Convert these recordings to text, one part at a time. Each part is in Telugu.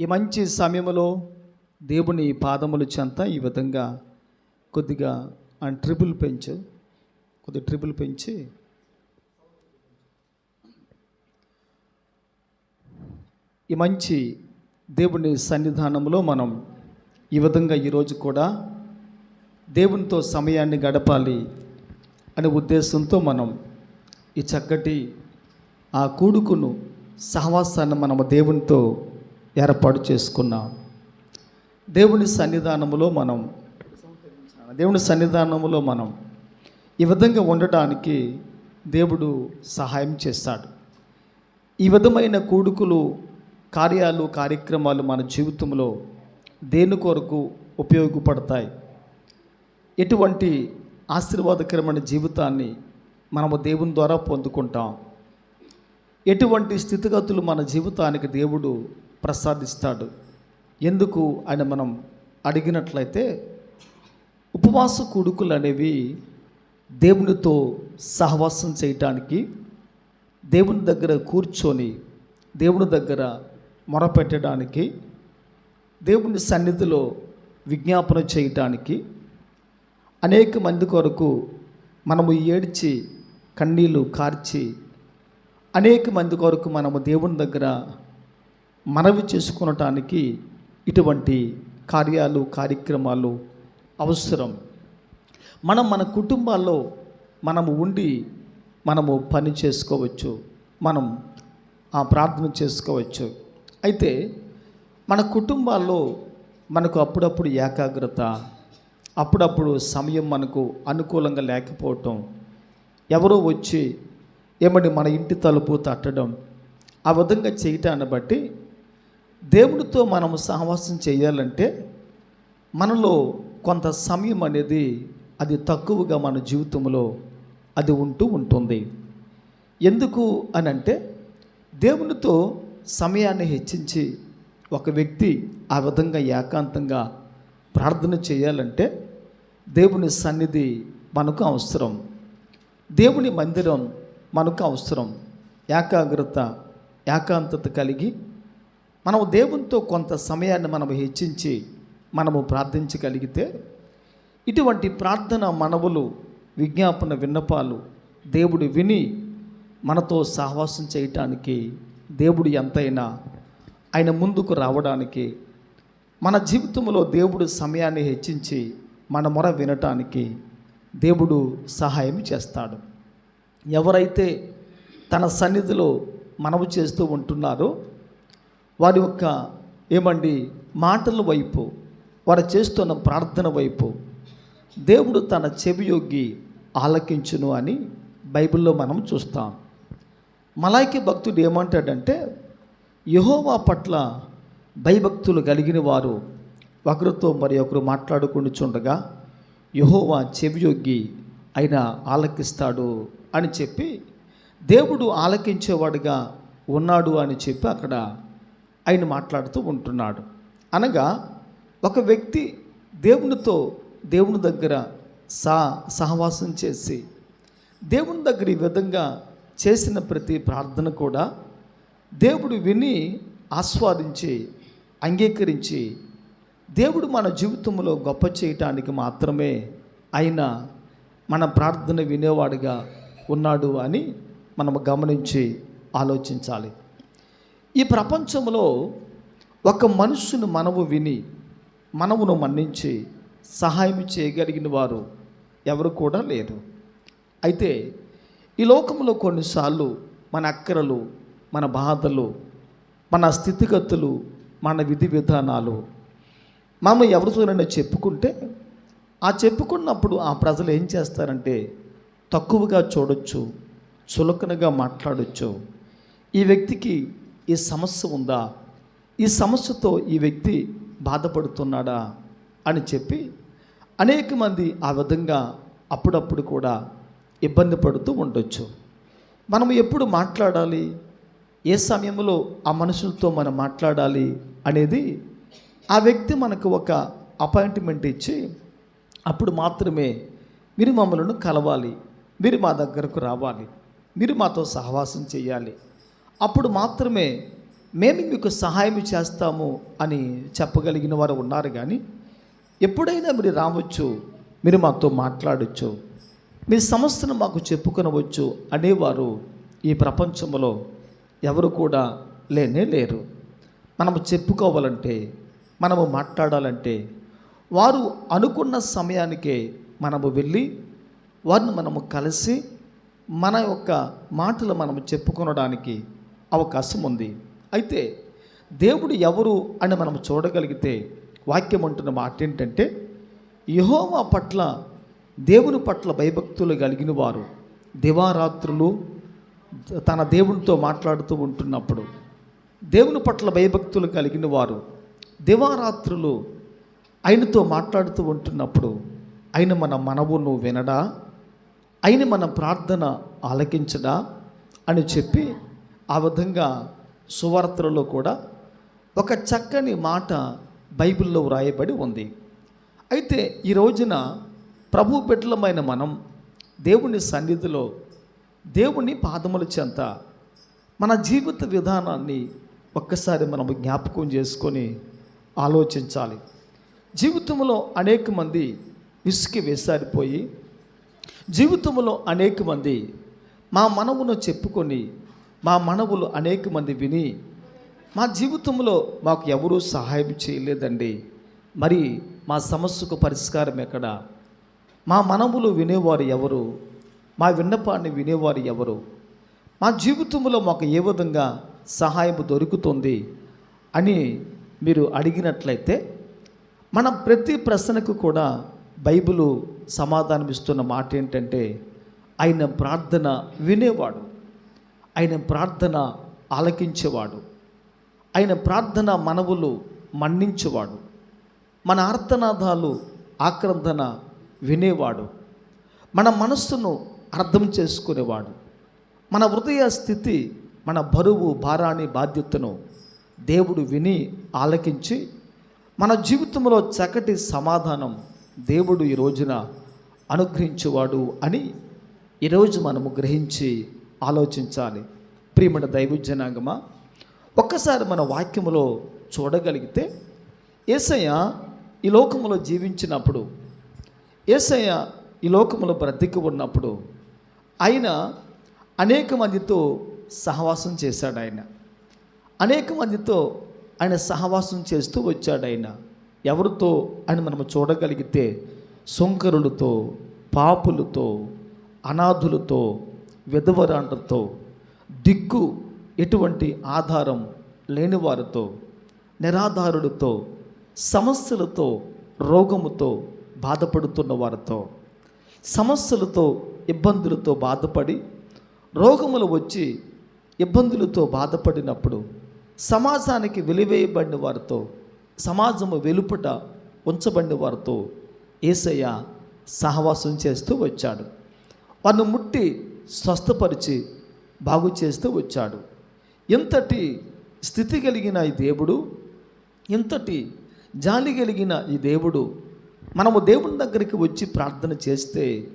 ఈ మంచి సమయంలో దేవుని పాదములు చెంత ఈ విధంగా కొద్దిగా ఆ ట్రిపుల్ పెంచు. కొద్దిగా ట్రిపుల్ పెంచి. ఈ మంచి దేవుని సన్నిధానంలో మనం ఈ విధంగా ఈరోజు కూడా దేవునితో సమయాన్ని గడపాలి అనే ఉద్దేశంతో మనం ఈ చక్కటి ఆ కూడుకును సహవాసాన్ని మనము దేవునితో ఏర్పాటు చేసుకున్నాం. దేవుని సన్నిధానములో మనం దేవుని సన్నిధానములో మనం ఈ విధంగా ఉండటానికి దేవుడు సహాయం చేస్తాడు. ఈ విధమైన కూడుకులు కార్యాలు కార్యక్రమాలు మన జీవితంలో దేని కొరకు ఉపయోగపడతాయి? ఎటువంటి ఆశీర్వాదకరమైన జీవితాన్ని మనము దేవుని ద్వారా పొందుకుంటాం? ఎటువంటి స్థితిగతులు మన జీవితానికి దేవుడు ప్రసాదిస్తాడు. ఎందుకు ఆయన మనం అడిగినట్లయితే ఉపవాస కొడుకులు అనేవి దేవునితో సహవాసం చేయటానికి దేవుని దగ్గర కూర్చొని దేవుని దగ్గర మొరపెట్టడానికి దేవుని సన్నిధిలో విజ్ఞాపన చేయటానికి అనేక మంది కొరకు మనము ఏడ్చి కన్నీళ్ళు కార్చి అనేక మంది కొరకు మనము దేవుని దగ్గర మనవి చేసుకునటానికి ఇటువంటి కార్యాలు కార్యక్రమాలు అవసరం. మనం మన కుటుంబాల్లో మనము ఉండి మనము పని చేసుకోవచ్చు. మనం ఆ ప్రార్థన చేసుకోవచ్చు. అయితే మన కుటుంబాల్లో మనకు అప్పుడప్పుడు ఏకాగ్రత అప్పుడప్పుడు సమయం మనకు అనుకూలంగా లేకపోవటం ఎవరో వచ్చి ఏమని మన ఇంటి తలుపు తట్టడం ఆ విధంగా చేయటాన్ని బట్టి దేవుడితో మనము సహవాసం చేయాలంటే మనలో కొంత సమయం అనేది అది తక్కువగా మన జీవితంలో అది ఉంటూ ఉంటుంది. ఎందుకు అని అంటే దేవునితో సమయాన్ని హెచ్చించి ఒక వ్యక్తి ఆ విధంగా ఏకాంతంగా ప్రార్థన చేయాలంటే దేవుని సన్నిధి మనకు అవసరం. దేవుని మందిరం మనకు అవసరం. ఏకాగ్రత ఏకాంతత కలిగి మనము దేవునితో కొంత సమయాన్ని మనము హెచ్చించి మనము ప్రార్థించగలిగితే ఇటువంటి ప్రార్థన మనవులు విజ్ఞాపన విన్నపాలు దేవుడు విని మనతో సహవాసం చేయటానికి దేవుడు ఎంతైనా ఆయన ముందుకు రావడానికి మన జీవితంలో దేవుడు సమయాన్ని హెచ్చించి మన మొర వినటానికి దేవుడు సహాయం చేస్తాడు. ఎవరైతే తన సన్నిధిలో మనవు చేస్తూ ఉంటున్నారో వారి యొక్క ఏమండి మాటల వైపు వారు చేస్తున్న ప్రార్థన వైపు దేవుడు తన చెవియొగ్గి ఆలకించును అని బైబిల్లో మనం చూస్తాం. మలాయికి భక్తుడు ఏమంటాడంటే యహోవా పట్ల భయభక్తులు కలిగిన వారు ఒకరితో మరి ఒకరు మాట్లాడుకుని చుండగా యహోవా చెవియొగ్గి ఆయన ఆలకిస్తాడు అని చెప్పి దేవుడు ఆలకించేవాడుగా ఉన్నాడు అని చెప్పి అక్కడ ఆయన మాట్లాడుతూ ఉంటున్నాడు. అనగా ఒక వ్యక్తి దేవునితో దేవుని దగ్గర సా సహవాసం చేసి దేవుని దగ్గర ఈ విధంగా చేసిన ప్రతి ప్రార్థన కూడా దేవుడు విని ఆస్వాదించి అంగీకరించి దేవుడు మన జీవితంలో గొప్ప చేయటానికి మాత్రమే ఆయన మన ప్రార్థన వినేవాడుగా ఉన్నాడు అని మనం గమనించి ఆలోచించాలి. ఈ ప్రపంచంలో ఒక మనుషుని మనవు విని మనవును మన్నించి సహాయం చేయగలిగిన వారు ఎవరు కూడా లేరు. అయితే ఈ లోకంలో కొన్నిసార్లు మన అక్కరలు మన బాధలు మన స్థితిగతులు మన విధి విధానాలు మనం ఎవరితోనైనా చెప్పుకుంటే ఆ చెప్పుకున్నప్పుడు ఆ ప్రజలు ఏం చేస్తారంటే తక్కువగా చూడొచ్చు చులకనగా మాట్లాడొచ్చు. ఈ వ్యక్తికి ఈ సమస్య ఉందా? ఈ సమస్యతో ఈ వ్యక్తి బాధపడుతున్నాడా? అని చెప్పి అనేక మంది ఆ విధంగా అప్పుడప్పుడు కూడా ఇబ్బంది పడుతూ ఉండొచ్చు. మనం ఎప్పుడు మాట్లాడాలి? ఏ సమయంలో ఆ మనుషులతో మనం మాట్లాడాలి అనేది ఆ వ్యక్తి మనకు ఒక అపాయింట్మెంట్ ఇచ్చి అప్పుడు మాత్రమే మీరు మమ్మల్ని కలవాలి. మీరు మా దగ్గరకు రావాలి. మీరు మాతో సహవాసం చేయాలి. అప్పుడు మాత్రమే మేము మీకు సహాయం చేస్తాము అని చెప్పగలిగిన వారు ఉన్నారు కానీ ఎప్పుడైనా మీరు రావచ్చు మీరు మాతో మాట్లాడచ్చు మీ సమస్యను మాకు చెప్పుకొనవచ్చు అనేవారు ఈ ప్రపంచంలో ఎవరు కూడా లేనే లేరు. మనము చెప్పుకోవాలంటే మనము మాట్లాడాలంటే వారు అనుకున్న సమయానికే మనము వెళ్ళి వారిని మనము కలిసి మన యొక్క మాటలు మనము చెప్పుకొనడానికి అవకాశం ఉంది అయితే దేవుడు ఎవరు అని మనం చూడగలిగితే వాక్యం అంటున్న మాట ఏంటంటే యహోవా పట్ల దేవుని పట్ల భయభక్తులు కలిగిన వారు దివారాత్రులు తన దేవునితో మాట్లాడుతూ ఉంటున్నప్పుడు దేవుని పట్ల భయభక్తులు కలిగిన వారు దివారాత్రులు ఆయనతో మాట్లాడుతూ ఉంటున్నప్పుడు ఆయన మన మనవును వినడా? ఆయన మన ప్రార్థన ఆలకించడా? అని చెప్పి ఆ విధంగా సువార్తలలో కూడా ఒక చక్కని మాట బైబిల్లో వ్రాయబడి ఉంది. అయితే ఈ రోజున ప్రభు బిడ్డలమైన మనం దేవుని సన్నిధిలో దేవుని పాదముల చెంత మన జీవిత విధానాన్ని ఒక్కసారి మనం జ్ఞాపకం చేసుకొని ఆలోచించాలి. జీవితంలో అనేక మంది విసికి వేసారిపోయి జీవితంలో అనేక మంది మా మనవును చెప్పుకొని మా మనవులు అనేక మంది విని మా జీవితంలో మాకు ఎవరూ సహాయం చేయలేదండి. మరి మా సమస్యకు పరిష్కారం ఎక్కడ? మా మనవులు వినేవారు ఎవరు? మా విన్నపాన్ని వినేవారు ఎవరు? మా జీవితంలో మాకు ఏ విధంగా సహాయం దొరుకుతుంది అని మీరు అడిగినట్లయితే మన ప్రతి ప్రశ్నకు కూడా బైబిలు సమాధానం ఇస్తున్న మాట ఏంటంటే ఆయన ప్రార్థన వినేవాడు. ఆయన ప్రార్థన ఆలకించేవాడు. ఆయన ప్రార్థన మనవులు మన్నించేవాడు. మన ఆర్తనాదాలు ఆక్రందన వినేవాడు. మన మనస్సును అర్థం చేసుకునేవాడు. మన హృదయ స్థితి మన బరువు భారాన్ని బాధ్యతను దేవుడు విని ఆలకించి మన జీవితంలో చక్కటి సమాధానం దేవుడు ఈ రోజున అనుగ్రహించేవాడు అని ఈరోజు మనము గ్రహించి ఆలోచించాలి. ప్రియమణ దైవజనాంగమా ఒక్కసారి మన వాక్యములో చూడగలిగితే ఏసయ్య ఈ లోకములో జీవించినప్పుడు ఏసయ్య ఈ లోకములో బ్రతికి ఉన్నప్పుడు ఆయన అనేక మందితో సహవాసం చేశాడు ఆయన. అనేక మందితో ఆయన సహవాసం చేస్తూ వచ్చాడు ఆయన. ఎవరితో అని మనం చూడగలిగితే సుంకరులతో పాపులతో అనాథులతో విధవరాండ్రతో దిక్కు ఎటువంటి ఆధారం లేని వారితో నిరాధారుడితో సమస్యలతో రోగముతో బాధపడుతున్న వారితో సమస్యలతో ఇబ్బందులతో బాధపడి రోగములు వచ్చి ఇబ్బందులతో బాధపడినప్పుడు సమాజానికి వెలివేయబడిన వారితో సమాజము వెలుపట ఉంచబడిన వారితో ఏసయ్య సహవాసం చేస్తూ వచ్చాడు. వారిని ముట్టి స్వస్థపరిచి బాగు చేస్తూ వచ్చాడు. ఎంతటి స్థితి కలిగిన ఈ దేవుడు ఎంతటి జాలి కలిగిన ఈ దేవుడు మనము దేవుని దగ్గరికి వచ్చి ప్రార్థన చేస్తే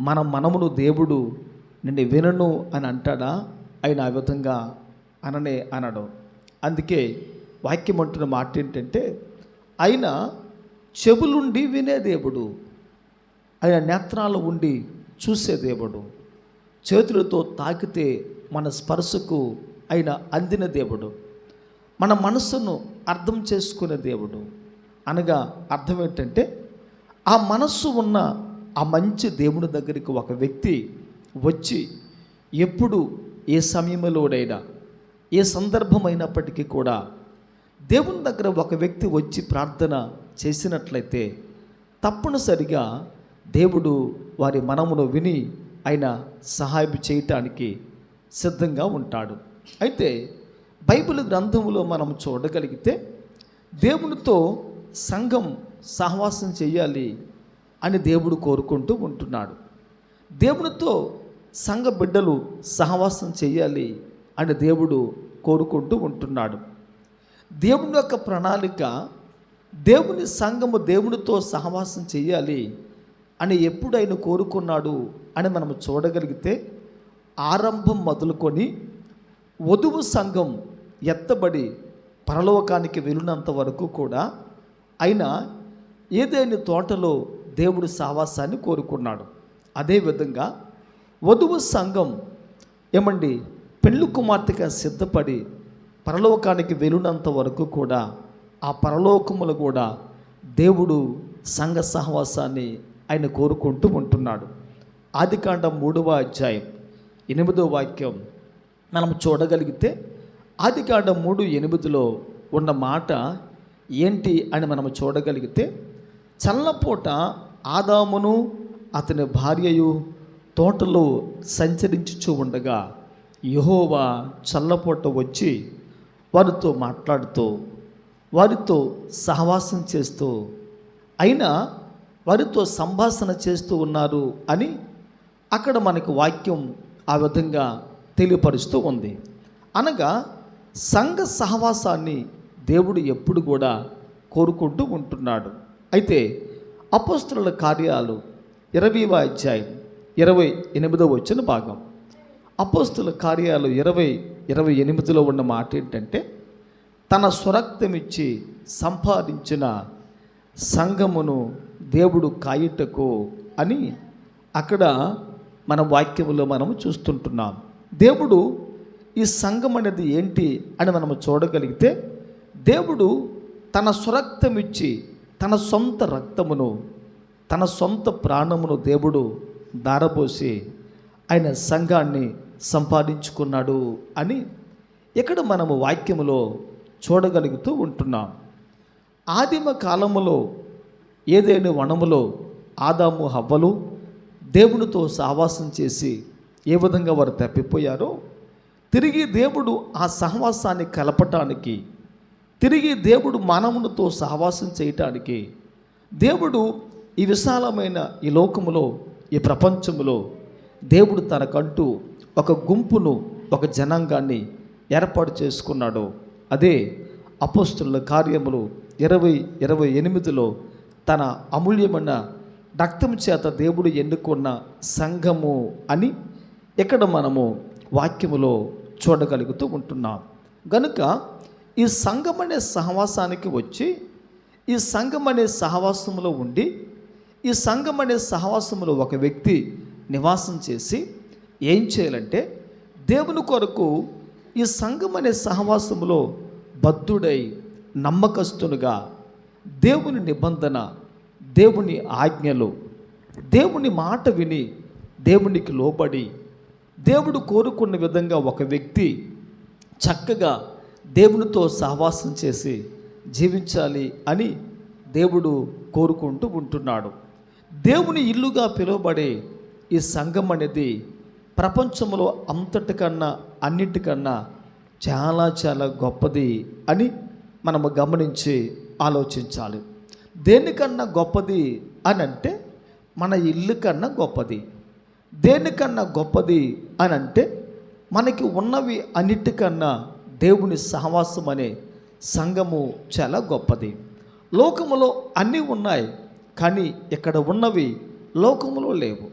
మన మనమును దేవుడు నిన్ను వినను అని అంటాడా? ఆయన ఆ విధంగా అననే అనడు. అందుకే వాక్యం అంటున్న మాట ఏంటంటే ఆయన చెవులుండి వినే దేవుడు ఆయన నేత్రాలు ఉండి చూసే దేవుడు. చేతులతో తాకితే మన స్పర్శకు ఆయన అందిన దేవుడు. మన మనస్సును అర్థం చేసుకునే దేవుడు. అనగా అర్థం ఏంటంటే ఆ మనస్సు ఉన్న ఆ మంచి దేవుని దగ్గరికి ఒక వ్యక్తి వచ్చి ఎప్పుడు ఏ సమయంలోనైనా ఏ సందర్భమైనప్పటికీ కూడా దేవుని దగ్గర ఒక వ్యక్తి వచ్చి ప్రార్థన చేసినట్లయితే తప్పనిసరిగా దేవుడు వారి మనమును విని ఆయన సహాయం చేయటానికి సిద్ధంగా ఉంటాడు. అయితే బైబిల్ గ్రంథంలో మనం చూడగలిగితే దేవునితో సంఘం సహవాసం చేయాలి అని దేవుడు కోరుకుంటూ ఉంటున్నాడు. దేవునితో సంఘ బిడ్డలు సహవాసం చేయాలి అని దేవుడు కోరుకుంటూ ఉంటున్నాడు. దేవుని యొక్క ప్రణాళిక దేవుని సంఘము దేవునితో సహవాసం చేయాలి అని ఎప్పుడైనా కోరుకున్నాడు అని మనం చూడగలిగితే ఆరంభం మొదలుకొని వధువు సంఘం ఎత్తబడి పరలోకానికి వెళ్ళినంత వరకు కూడా ఆయన ఏదైనా తోటలో దేవుడు సావాసాన్ని కోరుకున్నాడు. అదేవిధంగా వధువు సంఘం ఏమండి పెళ్ళి కుమార్తెగా సిద్ధపడి పరలోకానికి వెళ్ళినంత వరకు కూడా ఆ పరలోకములు కూడా దేవుడు సంఘ సహవాసాన్ని ఆయన కోరుకుంటూ ఉంటున్నాడు. ఆదికాండం మూడవ అధ్యాయం ఎనిమిదో వాక్యం మనం చూడగలిగితే ఆదికాండం మూడు ఎనిమిదిలో ఉన్న మాట ఏంటి అని మనం చూడగలిగితే చల్లపూట ఆదామును అతని భార్యయు తోటలో సంచరించుచూ ఉండగా యహోవా చల్లపూట వచ్చి వారితో మాట్లాడుతూ వారితో సహవాసం చేస్తూ అయినా వారితో సంభాషణ చేస్తూ ఉన్నారు అని అక్కడ మనకు వాక్యం ఆ విధంగా తెలియపరుస్తూ ఉంది. అనగా సంఘ సహవాసాన్ని దేవుడు ఎప్పుడు కూడా కోరుకుంటూ ఉంటున్నాడు. అయితే అపోస్తుల కార్యాలు ఇరవైవ అధ్యాయం ఇరవై ఎనిమిదవ వచ్చిన భాగం. అపోస్తుల కార్యాలు ఇరవై ఇరవై ఎనిమిదిలో ఉన్న మాట ఏంటంటే తన స్వరక్తమిచ్చి సంపాదించిన సంఘమును దేవుడు కాయుటకు అని అక్కడ మన వాక్యములో మనము చూస్తుంటున్నాం. దేవుడు ఈ సంఘం అనేది ఏంటి అని మనము చూడగలిగితే దేవుడు తన స్వరక్తమిచ్చి తన సొంత రక్తమును తన సొంత ప్రాణమును దేవుడు దారపోసి ఆయన సంఘాన్ని సంపాదించుకున్నాడు అని ఇక్కడ మనము వాక్యములో చూడగలుగుతూ ఉంటున్నాం. ఆదిమ కాలములో ఏదైనా వనములో ఆదాము హవ్వలు దేవునితో సహవాసం చేసి ఏ విధంగా వారు తప్పిపోయారో తిరిగి దేవుడు ఆ సహవాసాన్ని కలపటానికి తిరిగి దేవుడు మానవునితో సహవాసం చేయటానికి దేవుడు ఈ విశాలమైన ఈ లోకములో ఈ ప్రపంచంలో దేవుడు తనకంటూ ఒక గుంపును ఒక జనాంగాన్ని ఏర్పాటు చేసుకున్నాడు. అదే అపోస్తుల కార్యములు ఇరవై ఇరవై ఎనిమిదిలో తన అమూల్యమైన రక్తం చేత దేవుడు ఎన్నుకున్న సంఘము అని ఇక్కడ మనము వాక్యములో చూడగలుగుతూ ఉంటున్నాం. గనుక ఈ సంఘం అనే సహవాసానికి వచ్చి ఈ సంఘం అనే సహవాసంలో ఉండి ఈ సంఘం అనే సహవాసంలో ఒక వ్యక్తి నివాసం చేసి ఏం చేయాలంటే దేవుని కొరకు ఈ సంఘం అనే సహవాసంలో బద్ధుడై నమ్మకస్తునుగా దేవుని నిబంధన దేవుని ఆజ్ఞలు దేవుని మాట విని దేవునికి లోబడి దేవుడు కోరుకున్న విధంగా ఒక వ్యక్తి చక్కగా దేవునితో సహవాసం చేసి జీవించాలి అని దేవుడు కోరుకుంటూ ఉంటున్నాడు. దేవుని ఇల్లుగా పిలువబడే ఈ సంఘం అనేది ప్రపంచంలో అంతటికన్నా అన్నిటికన్నా చాలా చాలా గొప్పది అని మనము గమనించి ఆలోచించాలి. దేనికన్నా గొప్పది అని అంటే మన ఇల్లు కన్నా గొప్పది. దేనికన్నా గొప్పది అని అంటే మనకి ఉన్నవి అన్నిటికన్నా దేవుని సహవాసం అనే సంఘము చాలా గొప్పది. లోకములో అన్నీ ఉన్నాయి కానీ ఇక్కడ ఉన్నవి లోకములో లేవు.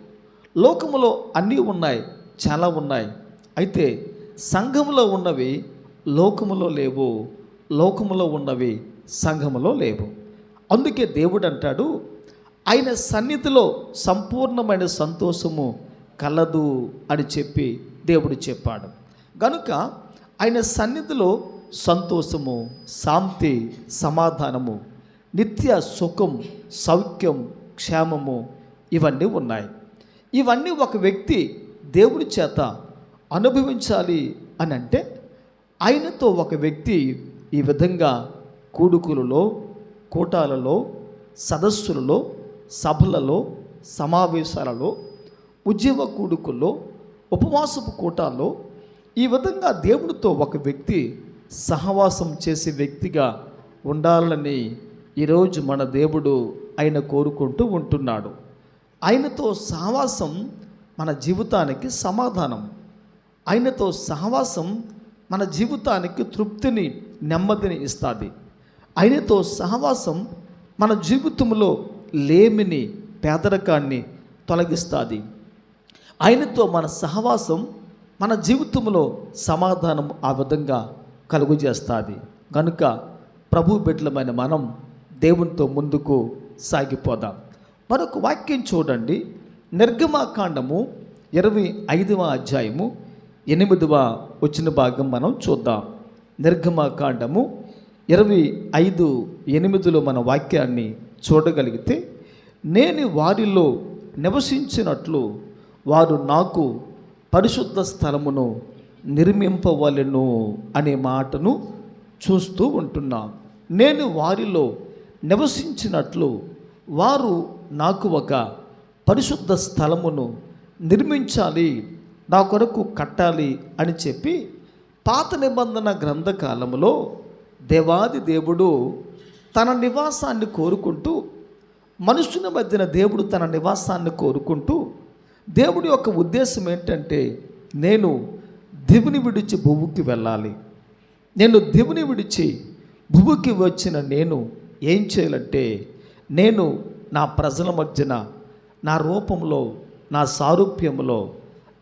లోకములో అన్నీ ఉన్నాయి చాలా ఉన్నాయి. అయితే సంఘములో ఉన్నవి లోకములో లేవు లోకములో ఉన్నవి సంఘములో లేవు. అందుకే దేవుడు అంటాడు ఆయన సన్నిధిలో సంపూర్ణమైన సంతోషము కలదు అని చెప్పి దేవుడు చెప్పాడు. కనుక ఆయన సన్నిధిలో సంతోషము శాంతి సమాధానము నిత్య సుఖం సౌఖ్యం క్షేమము ఇవన్నీ ఉన్నాయి. ఇవన్నీ ఒక వ్యక్తి దేవుడి చేత అనుభవించాలి అని అంటే ఆయనతో ఒక వ్యక్తి ఈ విధంగా కూడుకులలో కూటాలలో సదస్సులలో సభలలో సమావేశాలలో ఉద్యమ కూడుకుల్లో ఉపవాసపు కూటాల్లో ఈ విధంగా దేవుడితో ఒక వ్యక్తి సహవాసం చేసే వ్యక్తిగా ఉండాలని ఈరోజు మన దేవుడు ఆయన కోరుకుంటూ ఉంటున్నాడు. ఆయనతో సహవాసం మన జీవితానికి సమాధానం. ఆయనతో సహవాసం మన జీవితానికి తృప్తిని నెమ్మదిని ఇస్తుంది. ఆయనతో సహవాసం మన జీవితంలో లేమిని పేదరికాన్ని తొలగిస్తుంది. ఆయనతో మన సహవాసం మన జీవితంలో సమాధానం ఆ విధంగా కలుగు చేస్తుంది. కనుక ప్రభు బిడ్డలమైన మనం దేవునితో ముందుకు సాగిపోదాం. మరొక వాక్యం చూడండి. నిర్గమాకాండము ఇరవై ఐదవ అధ్యాయము ఎనిమిదవ వచ్చిన భాగం మనం చూద్దాం. నిర్గమాకాండము ఇరవై ఐదు ఎనిమిదిలో మన వాక్యాన్ని చూడగలిగితే నేను వారిలో నివసించినట్లు వారు నాకు పరిశుద్ధ స్థలమును నిర్మింపవలెను అనే మాటను చూస్తూ ఉంటున్నాం. నేను వారిలో నివసించినట్లు వారు నాకు ఒక పరిశుద్ధ స్థలమును నిర్మించాలి నా కొరకు కట్టాలి అని చెప్పి పాత నిబంధన గ్రంథకాలములో దేవాది దేవుడు తన నివాసాన్ని కోరుకుంటూ మనుషుల మధ్యన దేవుడు తన నివాసాన్ని కోరుకుంటూ దేవుడి యొక్క ఉద్దేశం ఏంటంటే నేను దేవుని విడిచి భూమికి వెళ్ళాలి. నేను దివుని విడిచి భూమికి వచ్చిన నేను ఏం చేయాలంటే నేను నా ప్రజల మధ్యన నా రూపంలో నా సారూప్యంలో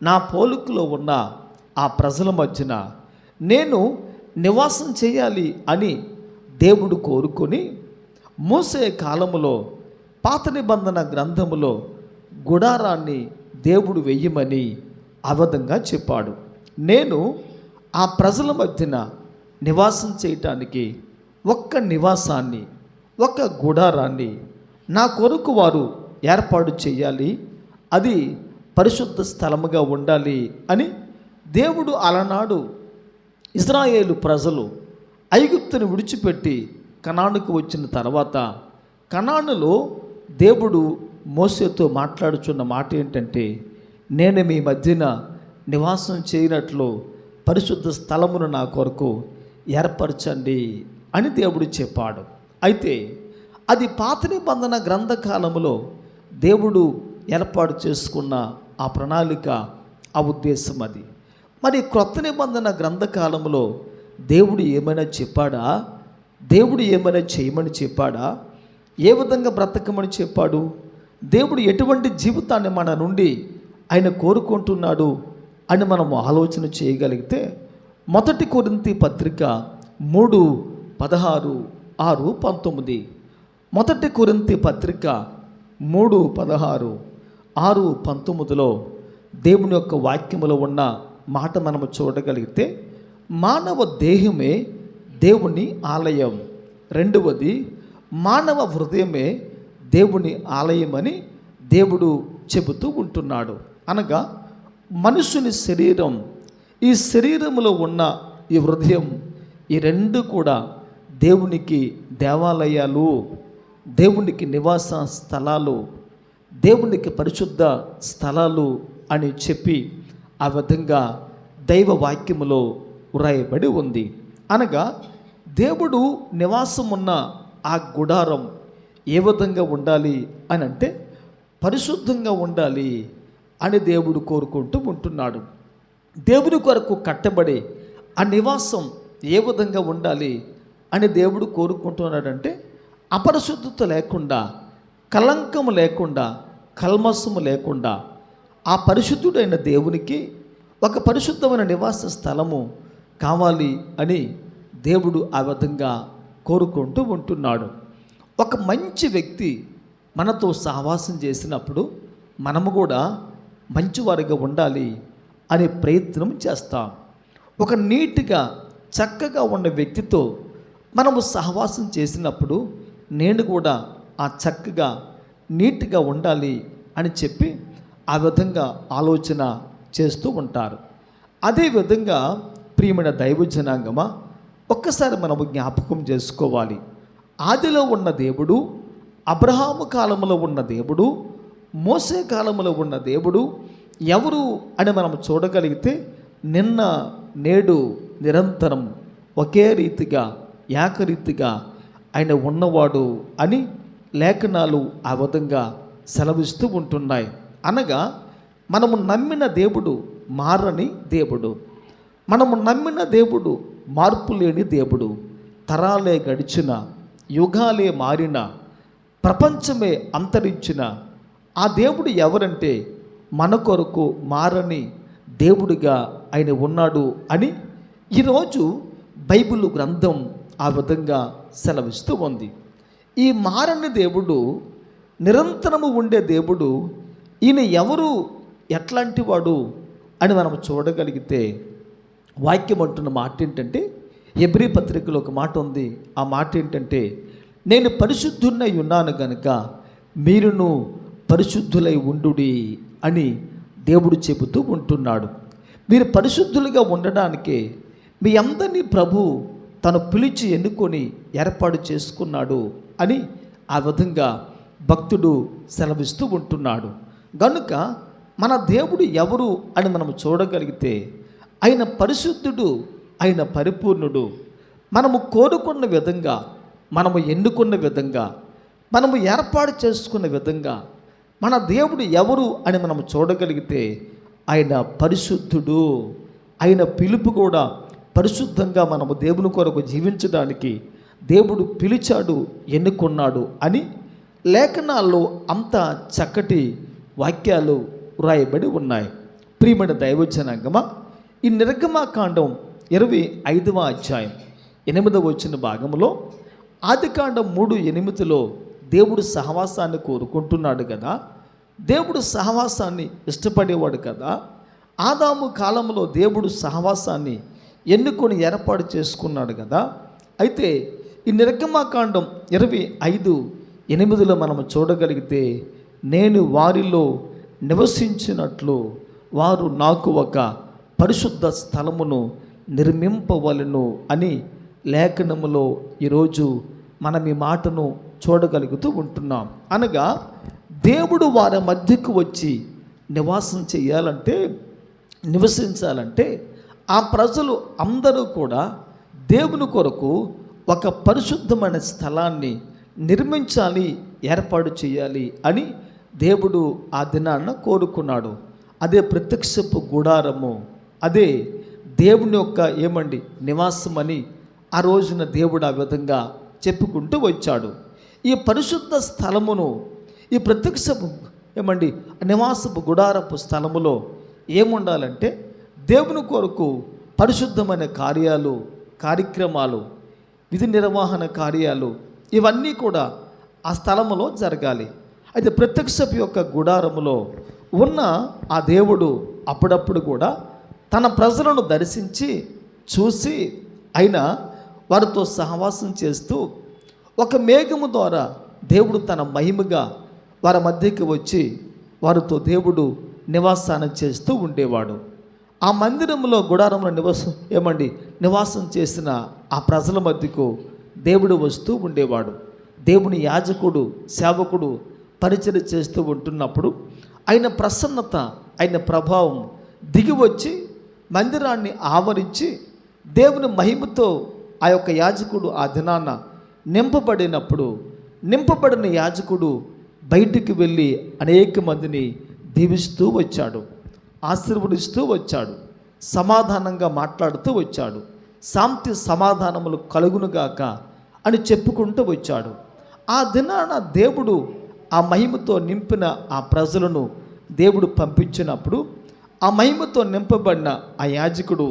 నా పోలుకులో ఉన్న ఆ ప్రజల మధ్యన నేను నివాసం చేయాలి అని దేవుడు కోరుకొని మోసే కాలములో పాత నిబంధన గ్రంథములో గుడారాన్ని దేవుడు వెయ్యమని అబద్ధంగా చెప్పాడు. నేను ఆ ప్రజల మధ్యన నివాసం చేయటానికి ఒక్క నివాసాన్ని ఒక్క గుడారాన్ని నా కొరకు వారు ఏర్పాటు చేయాలి అది పరిశుద్ధ స్థలముగా ఉండాలి అని దేవుడు అలనాడు. ఇజ్రాయేలు ప్రజలు ఐగుప్తుని విడిచిపెట్టి కనానుకు వచ్చిన తర్వాత కనానులో దేవుడు మోసేతో మాట్లాడుచున్న మాట ఏంటంటే నేను మీ మధ్యన నివాసం చేయనట్లు పరిశుద్ధ స్థలమును నా కొరకు ఏర్పరచండి అని దేవుడు చెప్పాడు. అయితే అది పాత నిబంధన గ్రంథకాలములో దేవుడు ఏర్పాటు చేసుకున్న ఆ ప్రణాళిక ఆ ఉద్దేశం అది. మరి క్రొత్త నిబంధన గ్రంథకాలంలో దేవుడు ఏమైనా చెప్పాడా? దేవుడు ఏమైనా చేయమని చెప్పాడా? ఏ విధంగా బ్రతకమని చెప్పాడు? దేవుడు ఎటువంటి జీవితాన్ని మన నుండి ఆయన కోరుకుంటున్నాడు అని మనం ఆలోచన చేయగలిగితే మొదటి కొరింతి పత్రిక మూడు పదహారు ఆరు పంతొమ్మిది. మొదటి కొరింతి పత్రిక మూడు పదహారు ఆరు పంతొమ్మిదిలో దేవుని యొక్క వాక్యములో ఉన్న మాట మనము చూడగలిగితే మానవ దేహమే దేవుని ఆలయం. రెండవది మానవ హృదయమే దేవుని ఆలయమని దేవుడు చెబుతూ ఉంటున్నాడు. అనగా మనుషుని శరీరం ఈ శరీరంలో ఉన్న ఈ హృదయం ఈ రెండు కూడా దేవునికి దేవాలయాలు దేవునికి నివాస స్థలాలు దేవునికి పరిశుద్ధ స్థలాలు అని చెప్పి ఆ విధంగా దైవ వాక్యములో వ్రాయబడి ఉంది. అనగా దేవుడు నివాసం ఉన్న ఆ గుడారం ఏ విధంగా ఉండాలి అని అంటే పరిశుద్ధంగా ఉండాలి అని దేవుడు కోరుకుంటూ ఉంటున్నాడు. దేవుడి కొరకు కట్టబడి ఆ నివాసం ఏ విధంగా ఉండాలి అని దేవుడు కోరుకుంటున్నాడంటే అపరిశుద్ధత లేకుండా కలంకము లేకుండా కల్మసము లేకుండా ఆ పరిశుద్ధుడైన దేవునికి ఒక పరిశుద్ధమైన నివాస స్థలము కావాలి అని దేవుడు ఆ విధంగా కోరుకుంటూ ఉంటున్నాడు. ఒక మంచి వ్యక్తి మనతో సహవాసం చేసినప్పుడు మనము కూడా మంచివారిగా ఉండాలి అనే ప్రయత్నం చేస్తాం. ఒక నీట్గా చక్కగా ఉన్న వ్యక్తితో మనము సహవాసం చేసినప్పుడు నేను కూడా ఆ చక్కగా నీట్గా ఉండాలి అని చెప్పి ఆ విధంగా ఆలోచన చేస్తూ ఉంటారు. అదేవిధంగా ప్రియమైన దైవ జనాంగమా ఒక్కసారి మనము జ్ఞాపకం చేసుకోవాలి. ఆదిలో ఉన్న దేవుడు అబ్రహాము కాలంలో ఉన్న దేవుడు మోసే కాలంలో ఉన్న దేవుడు ఎవరు అని మనం చూడగలిగితే నిన్న నేడు నిరంతరం ఒకే రీతిగా ఏకరీతిగా ఆయన ఉన్నవాడు అని లేఖనాలు ఆ విధంగా సెలవిస్తూ ఉంటున్నాయి. అనగా మనము నమ్మిన దేవుడు మారని దేవుడు. మనము నమ్మిన దేవుడు మార్పు లేని దేవుడు. తరాలే గడిచిన యుగాలే మారిన ప్రపంచమే అంతరించిన ఆ దేవుడు ఎవరంటే మన కొరకు మారని దేవుడిగా ఆయన ఉన్నాడు అని ఈరోజు బైబిల్ గ్రంథం ఆ విధంగా సెలవిస్తూ ఉంది. ఈ మారని దేవుడు నిరంతరము ఉండే దేవుడు ఈయన ఎవరు? ఎట్లాంటి వాడు? అని మనం చూడగలిగితే వాక్యం అంటున్న మాట ఏంటంటే ఎబ్రి పత్రికలో ఒక మాట ఉంది. ఆ మాట ఏంటంటే నేను పరిశుద్ధున్నై ఉన్నాను కనుక మీరును పరిశుద్ధులై ఉండుడి అని దేవుడు చెబుతూ ఉంటున్నాడు. మీరు పరిశుద్ధులుగా ఉండడానికి మీ అందరినీ ప్రభు తను పిలిచి ఎన్నుకొని ఏర్పాటు చేసుకున్నాడు అని ఆ విధంగా భక్తుడు సెలవిస్తూ ఉంటున్నాడు. గనుక మన దేవుడు ఎవరు అని మనం చూడగలిగితే ఆయన పరిశుద్ధుడు ఆయన పరిపూర్ణుడు. మనము కోరుకున్న విధంగా మనము ఎన్నుకున్న విధంగా మనము ఏర్పాటు చేసుకున్న విధంగా మన దేవుడు ఎవరు అని మనం చూడగలిగితే ఆయన పరిశుద్ధుడు. ఆయన పిలుపు కూడా పరిశుద్ధంగా మనము దేవుని కొరకు జీవించడానికి దేవుడు పిలిచాడు ఎన్నుకున్నాడు అని లేఖనాల్లో అంత చక్కటి వాక్యాలు వ్రాయబడి ఉన్నాయి. ప్రియమైన దైవజనాంగమా ఈ నిర్గమాకాండం ఇరవై ఐదవ అధ్యాయం ఎనిమిదవ వచ్చిన భాగంలో ఆదికాండం మూడు ఎనిమిదిలో దేవుడు సహవాసాన్ని కోరుకుంటున్నాడు కదా? దేవుడు సహవాసాన్ని ఇష్టపడేవాడు కదా? ఆదాము కాలంలో దేవుడు సహవాసాన్ని ఎన్నుకొని ఏర్పాటు చేసుకున్నాడు కదా? అయితే ఈ నిర్గమాకాండం ఇరవై ఐదు ఎనిమిదిలో మనం చూడగలిగితే నేను వారిలో నివసించినట్లు వారు నాకు ఒక పరిశుద్ధ స్థలమును నిర్మింపవలను అని లేఖనములో ఈరోజు మనం ఈ మాటను చూడగలుగుతూ ఉంటున్నాం. అనగా దేవుడు వారి మధ్యకు వచ్చి నివాసం చేయాలంటే నివసించాలంటే ఆ ప్రజలు అందరూ కూడా దేవుని కొరకు ఒక పరిశుద్ధమైన స్థలాన్ని నిర్మించాలి ఏర్పాటు చేయాలి అని దేవుడు ఆ దినాన కోరుకున్నాడు. అదే ప్రత్యక్షపు గుడారము అదే దేవుని యొక్క ఏమండి నివాసం అని ఆ రోజున దేవుడు ఆ విధంగా చెప్పుకుంటూ వచ్చాడు. ఈ పరిశుద్ధ స్థలమును ఈ ప్రత్యక్షపు ఏమండి నివాసపు గుడారపు స్థలములో ఏముండాలంటే దేవుని కొరకు పరిశుద్ధమైన కార్యాలు కార్యక్రమాలు విధి నిర్వహణ కార్యాలు ఇవన్నీ కూడా ఆ స్థలములో జరగాలి. అయితే ప్రత్యక్షపు యొక్క గుడారములో ఉన్న ఆ దేవుడు అప్పుడప్పుడు కూడా తన ప్రజలను దర్శించి చూసి అయినా వారితో సహవాసం చేస్తూ ఒక మేఘము ద్వారా దేవుడు తన మహిమగా వారి మధ్యకి వచ్చి వారితో దేవుడు నివాసాన్ని చేస్తూ ఉండేవాడు. ఆ మందిరంలో గుడారంలో నివాసం ఏమండి? నివాసం చేసిన ఆ ప్రజల మధ్యకు దేవుడు వస్తూ ఉండేవాడు. దేవుని యాజకుడు సేవకుడు పరిచయం చేస్తూ ఉంటున్నప్పుడు ఆయన ప్రసన్నత ఆయన ప్రభావం దిగి వచ్చి మందిరాన్ని ఆవరించి దేవుని మహిమతో ఆ యొక్క యాజకుడు ఆ దినాన నింపబడినప్పుడు నింపబడిన యాజకుడు బయటికి వెళ్ళి అనేక మందిని దీవిస్తూ వచ్చాడు ఆశీర్వదిస్తూ వచ్చాడు సమాధానంగా మాట్లాడుతూ వచ్చాడు శాంతి సమాధానములు కలుగునుగాక అని చెప్పుకుంటూ వచ్చాడు. ఆ దినాన దేవుడు ఆ మహిమతో నింపిన ఆ ప్రజలను దేవుడు పంపించినప్పుడు ఆ మహిమతో నింపబడిన ఆ యాజకుడు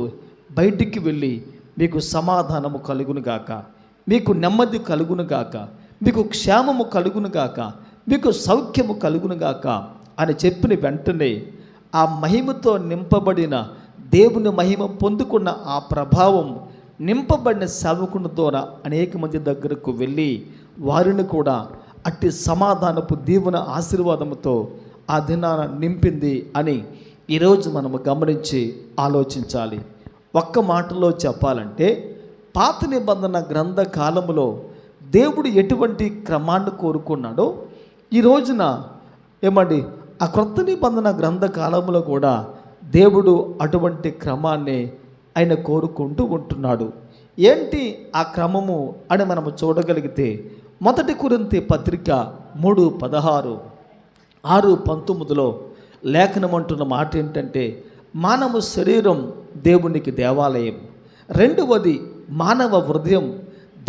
బయటికి వెళ్ళి మీకు సమాధానము కలుగునుగాక మీకు నెమ్మది కలుగునుగాక మీకు క్షేమము కలుగునుగాక మీకు సౌఖ్యము కలుగునుగాక అని చెప్పిన వెంటనే ఆ మహిమతో నింపబడిన దేవుని మహిమ పొందుకున్న ఆ ప్రభావం నింపబడిన సేవకుని ద్వారా అనేక మంది దగ్గరకు వెళ్ళి వారిని కూడా అట్టి సమాధానపు దీవున ఆశీర్వాదముతో ఆ దినాన నింపింది అని ఈరోజు మనము గమనించి ఆలోచించాలి. ఒక్క మాటలో చెప్పాలంటే పాత నిబంధన గ్రంథ కాలములో దేవుడు ఎటువంటి క్రమాన్ని కోరుకున్నాడో ఈ రోజున ఏమండి ఆ క్రొత్త నిబంధన గ్రంథ కాలంలో కూడా దేవుడు అటువంటి క్రమాన్ని ఆయన కోరుకుంటూ ఉంటున్నాడు. ఏంటి ఆ క్రమము అని మనము చూడగలిగితే మొదటి కురింతి పత్రిక మూడు పదహారు ఆరు పంతొమ్మిదిలో లేఖనం అంటున్న మాట ఏంటంటే మానవ శరీరం దేవునికి దేవాలయం. రెండవది మానవ హృదయం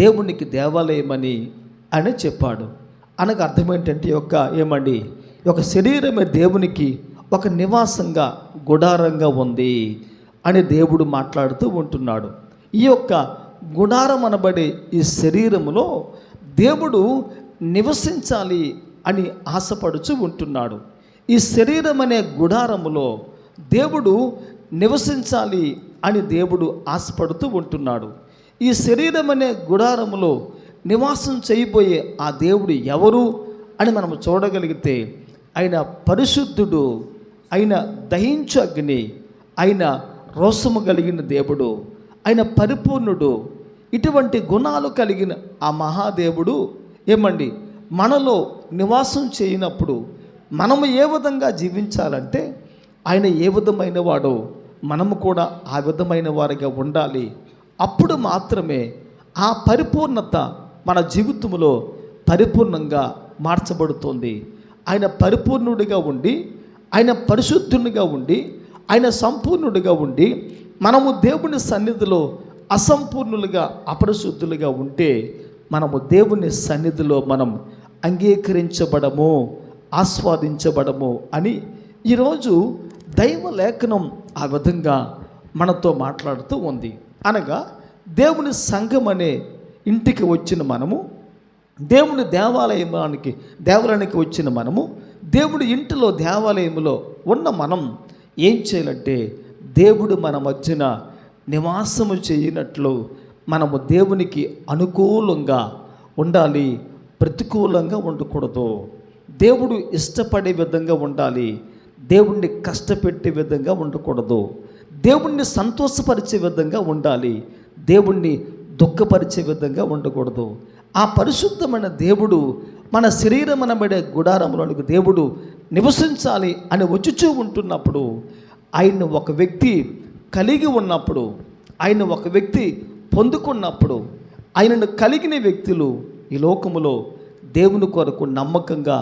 దేవునికి దేవాలయమని అని చెప్పాడు. అనగా అర్థం ఏంటంటే యొక్క ఏమండి ఒక శరీరమే దేవునికి ఒక నివాసంగా గుడారంగా ఉంది అని దేవుడు మాట్లాడుతూ ఉంటున్నాడు. ఈ యొక్క గుడారం అనబడే ఈ శరీరములో దేవుడు నివసించాలి అని ఆశపడుచు ఉంటున్నాడు. ఈ శరీరం అనే గుడారములో దేవుడు నివసించాలి అని దేవుడు ఆశపడుతూ ఉంటున్నాడు. ఈ శరీరం అనే గుడారములో నివాసం చేయబోయే ఆ దేవుడు ఎవరు అని మనం చూడగలిగితే ఆయన పరిశుద్ధుడు ఆయన దహించు అగ్ని ఆయన రోసము కలిగిన దేవుడు ఆయన పరిపూర్ణుడు ఇటువంటి గుణాలు కలిగిన ఆ మహాదేవుడు ఏమండి? మనలో నివాసం చేయనప్పుడు మనము ఏ విధంగా జీవించాలంటే ఆయన ఏ విధమైన వాడో మనము కూడా ఆ విధమైన వారిగా ఉండాలి. అప్పుడు మాత్రమే ఆ పరిపూర్ణత మన జీవితంలో పరిపూర్ణంగా మార్చబడుతుంది. ఆయన పరిపూర్ణుడిగా ఉండి ఆయన పరిశుద్ధునిగా ఉండి ఆయన సంపూర్ణుడిగా ఉండి మనము దేవుని సన్నిధిలో అసంపూర్ణులుగా అపరిశుద్ధులుగా ఉంటే మనము దేవుని సన్నిధిలో మనం అంగీకరించబడము ఆస్వాదించబడము అని ఈరోజు దైవ లేఖనం ఆ విధంగా మనతో మాట్లాడుతూ ఉంది. అనగా దేవుని సంఘం అనే ఇంటికి వచ్చిన మనము దేవుని దేవాలయానికి దేవాలయానికి వచ్చిన మనము దేవుడి ఇంటిలో దేవాలయంలో ఉన్న మనం ఏం చేయాలంటే దేవుడు మన మధ్యన నివాసము చేయనట్లు మనము దేవునికి అనుకూలంగా ఉండాలి ప్రతికూలంగా ఉండకూడదు. దేవుడు ఇష్టపడే విధంగా ఉండాలి దేవుణ్ణి కష్టపెట్టే విధంగా ఉండకూడదు. దేవుణ్ణి సంతోషపరిచే విధంగా ఉండాలి దేవుణ్ణి దుఃఖపరిచే విధంగా ఉండకూడదు. ఆ పరిశుద్ధమైన దేవుడు మన శరీరం అనబడే గుడారంలోనికి దేవుడు నివసించాలి అని వచ్చుచూ ఉంటున్నప్పుడు ఆయన ఒక వ్యక్తి కలిగి ఉన్నప్పుడు ఆయన ఒక వ్యక్తి పొందుకున్నప్పుడు ఆయనను కలిగిన వ్యక్తులు ఈ లోకములో దేవుని కొరకు నమ్మకంగా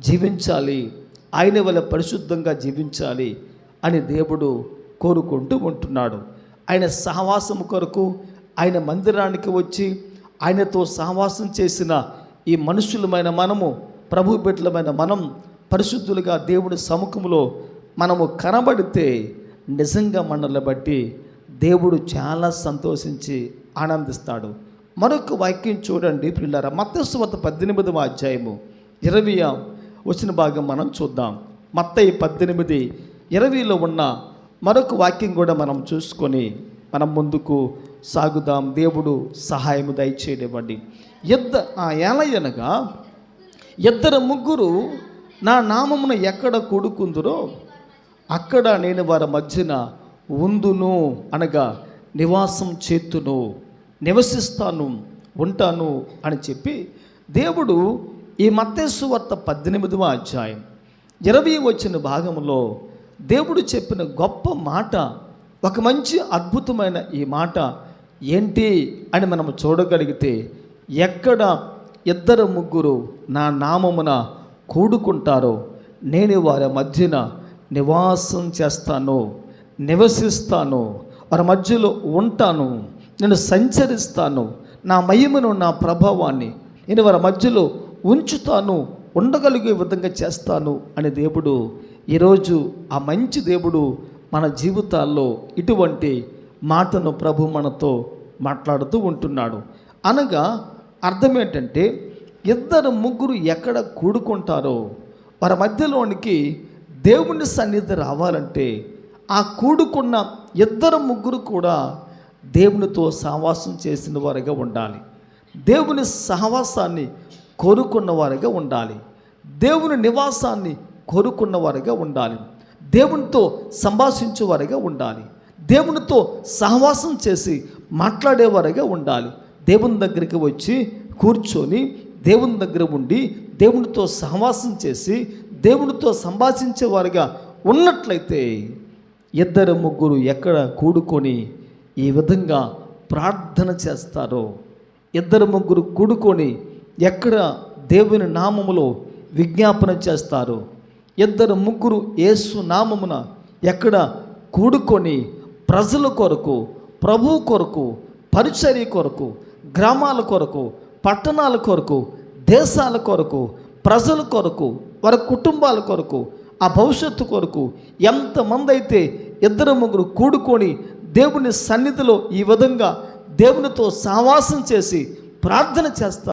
జీవించాలి ఆయన వల్ల పరిశుద్ధంగా జీవించాలి అని దేవుడు కోరుకుంటూ ఉంటున్నాడు. ఆయన సహవాసము కొరకు ఆయన మందిరానికి వచ్చి ఆయనతో సహవాసం చేసిన ఈ మనుషులమైన మనము ప్రభు బిడ్డలమైన మనం పరిశుద్ధులుగా దేవుని సముఖంలో మనము కనబడితే నిజంగా మనల్ని బట్టి దేవుడు చాలా సంతోషించి ఆనందిస్తాడు. మరొక వాక్యం చూడండి పిల్లరా మత్తస్వత పద్దెనిమిదవ అధ్యాయము ఇరవై వచ్చిన భాగం మనం చూద్దాం. మత్తయి పద్దెనిమిది ఇరవైలో ఉన్న మరొక వాక్యం కూడా మనం చూసుకొని మనం ముందుకు సాగుదాం. దేవుడు సహాయము దయచేయనివ్వండి. ఎద్ద ఆ ఏలయనగా ఇద్దరు ముగ్గురు నా నామమున ఎక్కడ కూడుకుందరో అక్కడ నేను వారి మధ్యన ఉందును అనగా నివాసం చేతును నివసిస్తాను ఉంటాను అని చెప్పి దేవుడు ఈ మత్తేసు వార్త పద్దెనిమిదవ అధ్యాయం ఇరవై వచ్చిన భాగంలో దేవుడు చెప్పిన గొప్ప మాట ఒక మంచి అద్భుతమైన ఈ మాట ఏంటి అని మనం చూడగలిగితే ఎక్కడ ఇద్దరు ముగ్గురు నా నామమున కూడుకుంటారో నేను వారి మధ్యన నివాసం చేస్తాను నివసిస్తాను వారి మధ్యలో ఉంటాను నేను సంచరిస్తాను నా మహిమను నా ప్రభావాన్ని నేను వారి మధ్యలో ఉంచుతాను ఉండగలిగే విధంగా చేస్తాను అనే దేవుడు ఈరోజు ఆ మంచి దేవుడు మన జీవితాల్లో ఇటువంటి మాటను ప్రభు మనతో మాట్లాడుతూ ఉంటున్నాడు. అనగా అర్థం ఏంటంటే ఇద్దరు ముగ్గురు ఎక్కడ కూడుకుంటారో వారి మధ్యలోనికి దేవుని సన్నిధి రావాలంటే ఆ కూడుకున్న ఇద్దరు ముగ్గురు కూడా దేవునితో సహవాసం చేసిన వారిగా ఉండాలి. దేవుని సహవాసాన్ని కోరుకున్న వారిగా ఉండాలి. దేవుని నివాసాన్ని కోరుకున్న వారిగా ఉండాలి. దేవునితో సంభాషించే వారిగా ఉండాలి. దేవునితో సహవాసం చేసి మాట్లాడేవారిగా ఉండాలి. దేవుని దగ్గరికి వచ్చి కూర్చొని దేవుని దగ్గర ఉండి దేవునితో సహవాసం చేసి దేవునితో సంభాషించేవారిగా ఉన్నట్లయితే ఇద్దరు ముగ్గురు ఎక్కడ కూడుకొని ఈ విధంగా ప్రార్థన చేస్తారో ఇద్దరు ముగ్గురు కూడుకొని ఎక్కడ దేవుని నామములో విజ్ఞాపన చేస్తారు ఇద్దరు ముగ్గురు యేసు నామమున ఎక్కడ కూడుకొని ప్రజల కొరకు ప్రభు కొరకు పరిచర్య కొరకు గ్రామాల కొరకు పట్టణాల కొరకు దేశాల కొరకు ప్రజల కొరకు వారి కుటుంబాల కొరకు ఆ భవిష్యత్తు కొరకు ఎంతమంది అయితే ఇద్దరు ముగ్గురు కూడుకొని దేవుని సన్నిధిలో ఈ విధంగా దేవునితో సావాసం చేసి ప్రార్థన చేస్తారు.